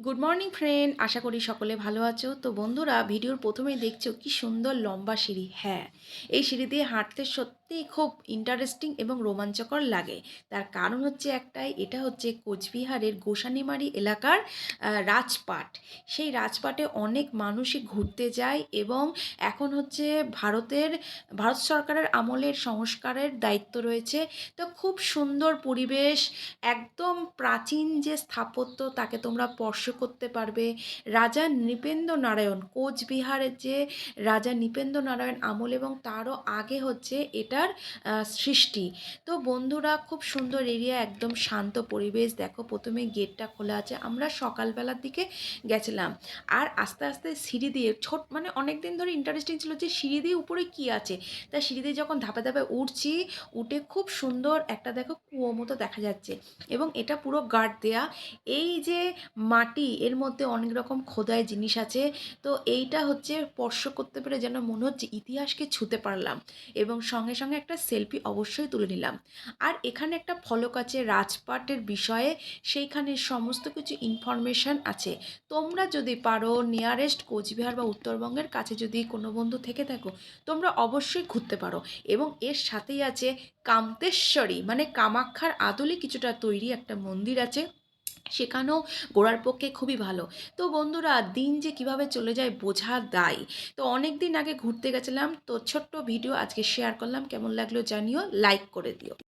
Good morning friend আশা করি সকলে ভালো আছো। তো বন্ধুরা, ভিডিওর প্রথমেই দেখছ কি সুন্দর লম্বা সিঁড়ি। হ্যাঁ এই সিঁড়ি দিয়ে হাঁটতে সত্যিই খুব ইন্টারেস্টিং এবং রোমাঞ্চকর লাগে। তার কারণ হচ্ছে একটাই, এটা হচ্ছে কোচবিহারের গোসানিমারি এলাকার রাজপাট। সেই রাজপাটে অনেক মানুষই ঘুরতে যায় এবং এখন হচ্ছে ভারতের, ভারত সরকারের আমলের সংস্কারের দায়িত্ব রয়েছে। তো খুব সুন্দর পরিবেশ, একদম প্রাচীন যে স্থাপত্য, তাকে তোমরা স্পর্শ করতে পারবে। রাজা নৃপেন্দ্র নারায়ণ কোচবিহারের যে রাজা নৃপেন্দ্র নারায়ণ আমল এবং তারও আগে হচ্ছে এটার সৃষ্টি। তো বন্ধুরা, খুব সুন্দর এরিয়া, একদম শান্ত পরিবেশ। দেখো, প্রথমে গেটটা খোলা আছে। আমরা সকালবেলার দিকে গেছিলাম। আর আস্তে আস্তে সিঁড়ি দিয়ে ছোট মানে অনেক দিন ধরে ইন্টারেস্টিং ছিল যে সিঁড়ি দিয়ে উপরে কি আছে। তা সিঁড়ি দিয়ে যখন ধাপে ধাপে উঠছি, উঠে খুব সুন্দর একটা, দেখো কুয়ো মতো দেখা যাচ্ছে। এবং এটা পুরো গার্ড দেয়া। এই যে মাটি, এর মধ্যে অনেক রকম খোদাই জিনিস আছে। তো এইটা হচ্ছে স্পর্শ করতে পেরে যেন মনে হচ্ছে ইতিহাসকে ছুঁতে পারলাম এবং সঙ্গে সঙ্গে একটা সেলফি অবশ্যই তুলে নিলাম। আর এখানে একটা ফলক আছে রাজপাটের বিষয়ে, সেইখানে সমস্ত কিছু ইনফরমেশান আছে। তোমরা যদি পারো নিয়ারেস্ট কোচবিহার বা উত্তরবঙ্গের কাছে যদি কোনো বন্ধু থেকে থাকো, তোমরা অবশ্যই ঘুরতে পারো এবং এর সাথেই আছে কামতেশ্বরী মানে কামাক্ষার আদলে কিছুটা তৈরি একটা মন্দির আছে। সেখানেও গোড়ার পক্ষে খুবই ভালো। তো বন্ধুরা, দিন যে কীভাবে চলে যায় বোঝা দায়। তো অনেক দিন আগে ঘুরতে গেছিলাম, তো ছোট্ট ভিডিও আজকে শেয়ার করলাম। কেমন লাগল জানিও লাইক করে দিও।